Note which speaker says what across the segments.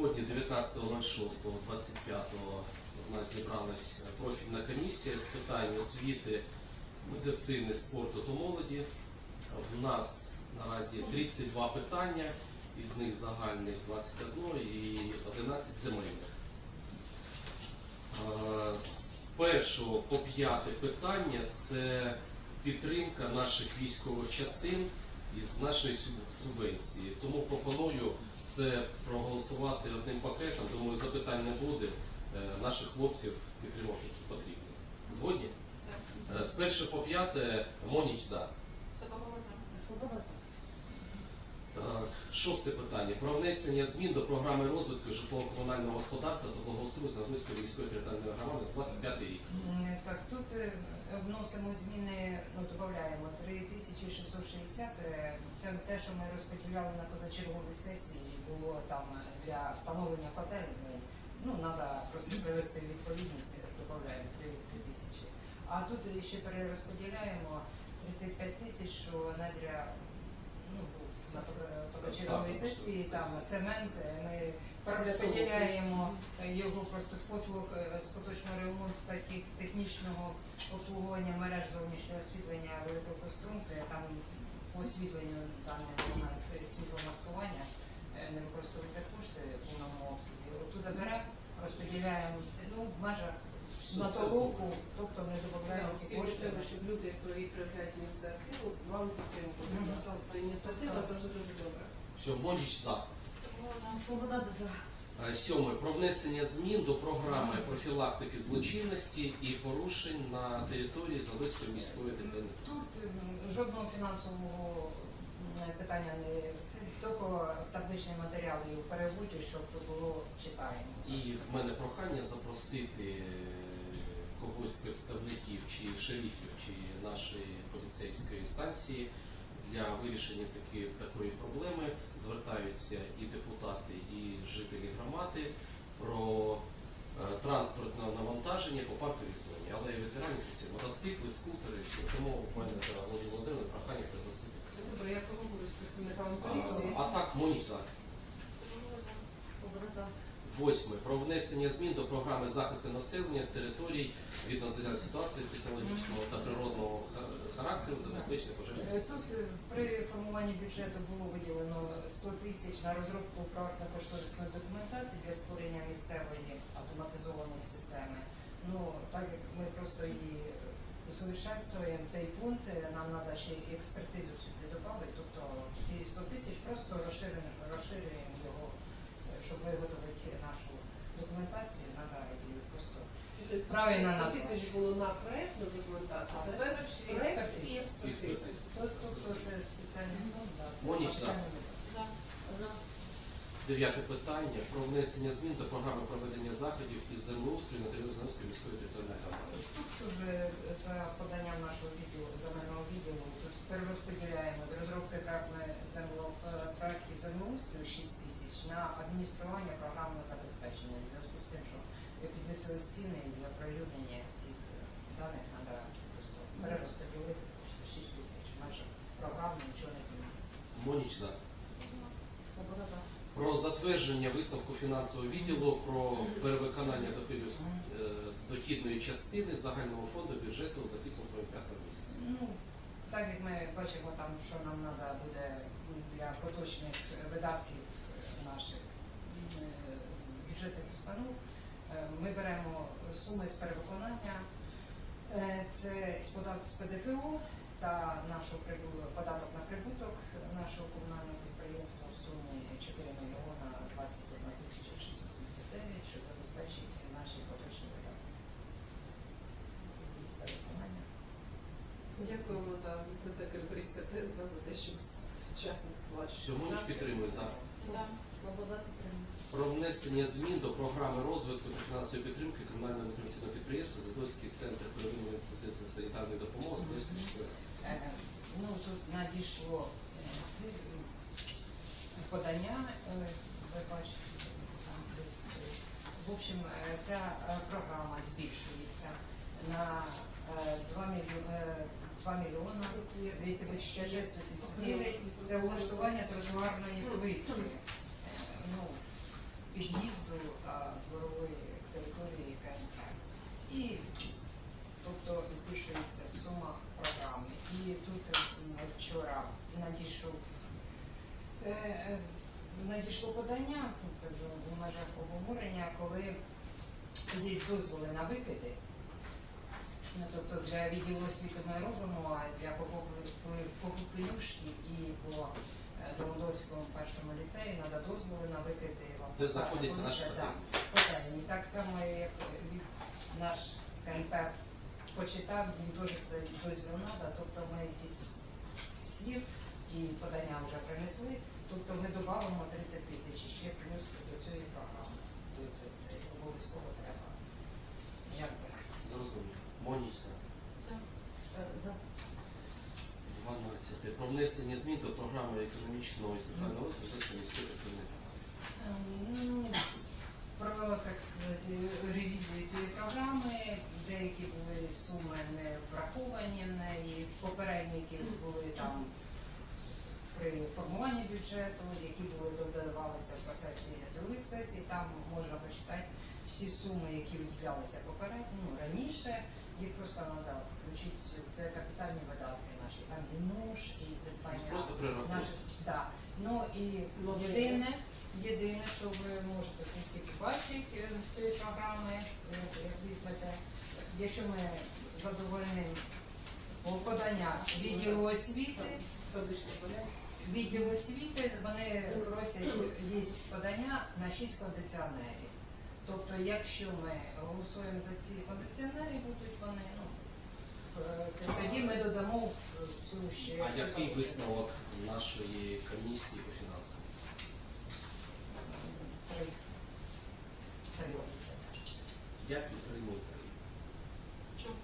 Speaker 1: Сьогодні, 19.06.25, у нас зібралась профільна комісія з питань освіти, медицини, спорту та молоді. В нас наразі 32 питання, із них загальних 21 і 11 земельних. Е, З першого по п'яте питання це підтримка наших військових частин із нашої суб- субвенції. Тому пропоную це проголосувати одним пакетом. Думаю, запитань не буде. Е, Наших хлопців підтримати потрібно. Згодні? Так. З першого по п'яте Моніч за.
Speaker 2: Соколова за.
Speaker 1: Шосте питання. Про внесення змін до програми розвитку житлово-комунального господарства та благоустрою Задвинської міської територіальної громади 25 рік.
Speaker 3: Так, тут е, вносимо зміни, ну, додаємо 3660. е, Це те, що ми розподіляли на позачерговій сесії, було там е, для встановлення котелів. Ну, треба просто привести відповідність, додаємо 3 тисячі. А тут ще перерозподіляємо 35 тисяч, що надря, ну, був на поза- сесії, там цемент, е, ми перерозподіляємо е, його просто з послуг е, з поточного ремонту та технічного обслуговування мереж зовнішнього освітлення великокострунки, там по освітленню в даний момент е, світломаскування е, не використовуються кошти в повному обсязі. Оттуда беремо, розподіляємо це, ну, в межах на толоку, тобто не додаємо кошти.
Speaker 4: треба, щоб люди при- проявляють ініціативу, вам підтримку. Ініціатива завжди дуже добра.
Speaker 1: Все, Моніч за.
Speaker 3: Свобода за.
Speaker 1: Е, Сьоме про внесення змін до програми профілактики злочинності і порушень на території Залицької міської територіальної.
Speaker 3: Тут жодного фінансового питання не це тільки табличні матеріали переводять, щоб було читаємо.
Speaker 1: І в мене прохання запросити е, когось з представників чи шерифів, чи нашої поліцейської станції для вирішення таки, такої проблеми. Звертаються і депутати, і жителі громади про транспортне навантаження по парковій зоні. Але і ветеранів усі мотоцикли, скутери, всі. тому в мене Володимир Володимир прохання пригласити.
Speaker 4: Добре, я поговорю з представниками
Speaker 1: А,
Speaker 4: поліції.
Speaker 1: а так, Моніч за.
Speaker 2: За.
Speaker 3: Свобода за.
Speaker 1: Восьме. Про внесення змін до програми захисту населення територій від надзвичайної ситуації технологічного та природного характеру забезпечення пожежних.
Speaker 3: Е, Тут е, при формуванні бюджету було виділено 100 тисяч на розробку проектно-кошторисної документації для створення місцевої автоматизованої системи. Ну, так як ми просто її усовершенствуємо цей пункт, е, нам треба ще експертизу сюди додати, тобто ці 100 тисяч просто розширимо, розширюємо його, щоб виготовити нашу документацію, треба її просто Правильно назва.
Speaker 4: ж було на проєктну документацію, а тепер
Speaker 3: І
Speaker 4: проєкт і
Speaker 3: експертиза. Тобто це спеціальний фонд, да, це.
Speaker 2: За.
Speaker 1: Дев'яте питання про внесення змін до програми проведення заходів із землеустрою на території Зеленської міської територіальної громади.
Speaker 3: Тут вже за поданням нашого відділу, земельного відділу, тут перерозподіляємо з розробки земло, е, землеустрою 6 тисяч на адміністрування програмного забезпечення. В зв'язку з тим, що підвисили ціни для оприлюднення цих даних треба просто перерозподілити кошти 6 тисяч. Майже програмно нічого не змінюється.
Speaker 1: Моніч за.
Speaker 3: Свобода за.
Speaker 1: Про затвердження висновку фінансового відділу про перевиконання доходів е, дохідної частини загального фонду бюджету за підсумками п'ятого місяця.
Speaker 3: Ну, так як ми бачимо там, що нам треба буде для поточних видатків е, наших е, бюджетних установ, ми беремо суми з перевиконання, це з з ПДФО та прибу- податок на прибуток нашого комунального підприємства в сумі 4 мільйона 21 тисяча 679, що забезпечить наші поточні видатки.
Speaker 4: Дякуємо за таке експертизу, за те, що сплачують.
Speaker 1: Все, Моніч підтримує за.
Speaker 2: За.
Speaker 3: Свобода підтримує.
Speaker 1: Про внесення змін до програми розвитку та фінансової підтримки комунального некомерційного підприємства Задойський центр первинної санітарної допомоги міської ради.
Speaker 3: Е, Ну, тут надійшло е, з- подання, е, ви бачите, там десь, е, в общем, е, ця е, програма збільшується на 2 мільйона 286 179. Це влаштування тротуарної плитки е, ну, під'їзду та дворової території КНК. І тобто збільшується сума програми. І тут е, вчора надійшов. Е, надійшло подання, ну, це вже в межах обговорення, коли є дозволи на викиди. Ну, тобто для відділу освіти ми робимо, а для Попупилюшки і по Заводовському першому ліцеї треба дозволи на викиди. в
Speaker 1: Де знаходяться наші котельні?
Speaker 3: Так само, як наш КНП почитав, їм теж дозвіл треба, тобто ми якийсь слів і подання вже принесли, тобто ми додамо 30 тисяч ще плюс до цієї програми. Дозвіл це обов'язково треба.
Speaker 1: Зрозуміло.
Speaker 2: За.
Speaker 3: за- за-
Speaker 1: 12. Про внесення змін до програми економічного і соціального розвитку міської.
Speaker 3: Ем, ну, Провела, так сказати, ревізію цієї програми. Деякі були суми не враховані в неї, попередні, які були там при формуванні бюджету, які були додавалися в процесі других сесій. Там можна почитати всі суми, які виділялися попередньо, ну, раніше. Їх просто треба включити. Це капітальні видатки наші. Там і нуж, і придбання
Speaker 1: Просто перерахунок.
Speaker 3: наших. Да. Ну і
Speaker 4: Ну,
Speaker 3: єдине, єдине, що ви можете в кінці побачити е, в цій програмі, е, як візьмете, якщо ми задовольнимо по подання відділу освіти, відділ освіти, вони просять є подання на 6 кондиціонерів. Тобто, якщо ми голосуємо за ці кондиціонери, будуть вони, ну, е, це тоді ми додамо в цю ще.
Speaker 1: А який висновок нашої комісії по фінансам?
Speaker 3: Три. Три кондиціонери.
Speaker 1: Я підтримую три.
Speaker 2: Чому?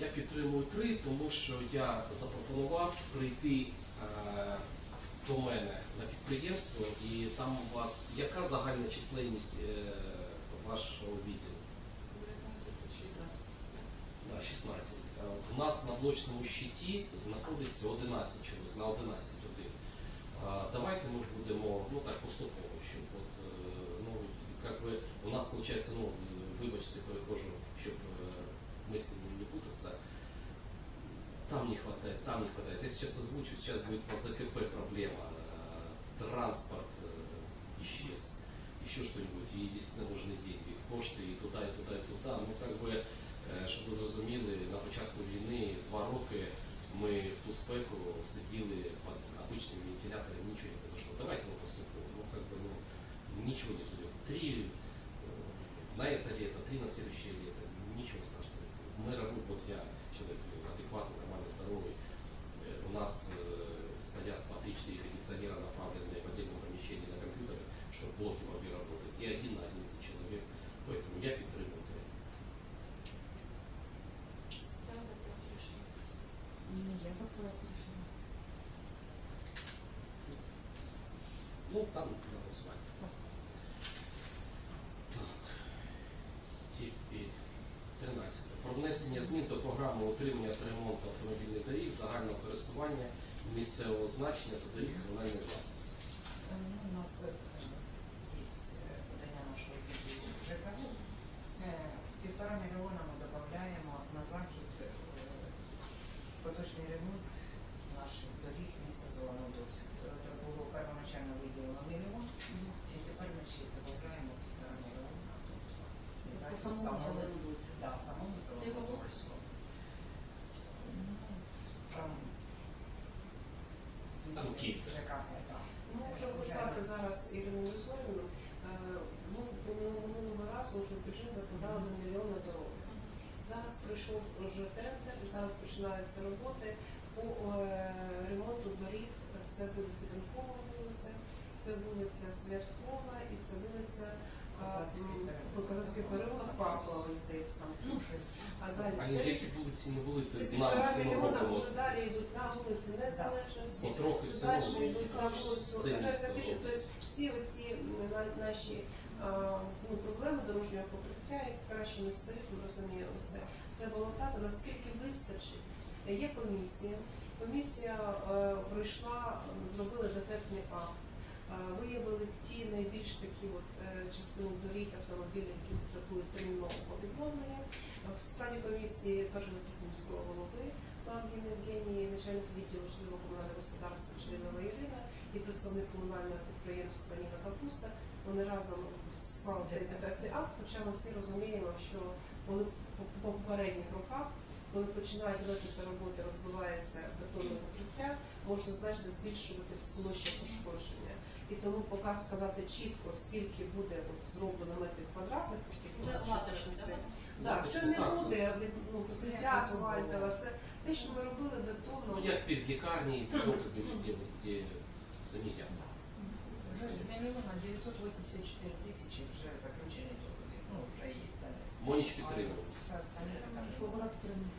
Speaker 1: Я підтримую три, тому що я запропонував прийти до мене на підприємство, і там у вас яка загальна численність е, вашого відділу?
Speaker 4: 16.
Speaker 1: Да, 16. Е, В нас на блочному щиті знаходиться 11 чоловік, на 11 один. Е, Давайте ми будемо ну так поступово, щоб от, е, ну, как бы у нас виходить, ну, вибачте, перехожу, щоб мысли не путаться. Там не хватает, там не хватает. Я сейчас озвучу, сейчас будет по ЗКП проблема. Э, Транспорт э, исчез, еще что-нибудь, и действительно нужны деньги, кошти і туди, і туди, і туди. Ну, как би, е, щоб ви зрозуміли, на початку війни два роки ми в ту спеку сиділи під обычными вентиляторами, ничего не произошло. Давайте мы поступим. Ну, как бы, ну, ничего не взойдет. Три э, на это лето, три на следующее лето. Ничего страшного. Мы работаем, вот я человек адекватный, нормально здоровый. Э, У нас э, стоят по 3-4 кондиционера, направленные в отдельном помещении на компьютеры, чтобы блоки могли работать. И один на 11 человек. Поэтому я підтримую це.
Speaker 2: Я за проти рішення.
Speaker 3: Ні, я за проект рішення.
Speaker 1: Ну, там внесення змін до програми утримання та ремонту автомобільних доріг загального користування місцевого значення та доріг комунальної власності.
Speaker 3: Е, ну, У нас е, є подання нашого відділу ЖКГ. Е, Півтора мільйона ми додаємо на захід е, поточний ремонт наших доріг міста Зеленодольськ. Це було первоначально виділено мільйон, і тепер ми ще додаємо. Тобто
Speaker 4: самому
Speaker 3: становить- Да, самому. Ну, Там. ЖКГ, так.
Speaker 4: Ну, Можу послати зараз Ірину Юсорівну. Е, Ну, минулого разу вже бюджет закладали до мільйона дороги. Зараз прийшов вже тендер, зараз починаються роботи по ремонту доріг. Це буде Світанкова вулиця, це вулиця Святкова і це вулиця
Speaker 3: Переулок.
Speaker 4: Показацький переулок, Павлова, здається, там.
Speaker 3: Ну, щось.
Speaker 4: А далі
Speaker 1: А
Speaker 4: це,
Speaker 1: ніякі вулиці не були
Speaker 4: це
Speaker 1: нам
Speaker 4: півтора мільйона,
Speaker 1: року.
Speaker 4: вже далі йдуть на вулиці Незалежності.
Speaker 1: Потрохи все
Speaker 4: далі
Speaker 1: одно.
Speaker 4: йдуть на вулицю
Speaker 1: Сильно
Speaker 4: енергетичну. Тобто всі оці на- наші а, ну, проблеми дорожнього покриття, як краще не стоїть, ми розуміємо все. Треба латати, наскільки вистачить. Є комісія. Комісія е, пройшла, зробили дефектний акт. Виявили ті найбільш такі от е, частини доріг автомобілів, які потребують термінового відновлення. В складі комісії першого голови Лавгін Євгеній, начальник відділу житлово-комунального господарства Чорнова Ірина і представник комунального підприємства Ніна Капуста. Вони разом склали цей дефектний акт, хоча ми всі розуміємо, що коли по по попередніх роках, коли починають велитися роботи, розбивається бетонне покриття, може значно збільшуватись площа пошкодження. І тому поки сказати чітко, скільки буде от, зроблено метрів квадратних, тобто
Speaker 2: Це
Speaker 4: що
Speaker 2: латочне,
Speaker 4: це-
Speaker 2: так?
Speaker 4: Це не буде від ну, покриття
Speaker 3: Як
Speaker 4: асфальтове, це те, що ми робили
Speaker 1: Ну,
Speaker 4: бетонно.
Speaker 1: як перед лікарні, ну, как бы везде, где самі ями.
Speaker 3: Мільйона 984 тисячі вже заключені договір. Ну, вже є стане.
Speaker 1: Моніч підтримує.
Speaker 3: Все остальне.
Speaker 5: Слобода підтримує.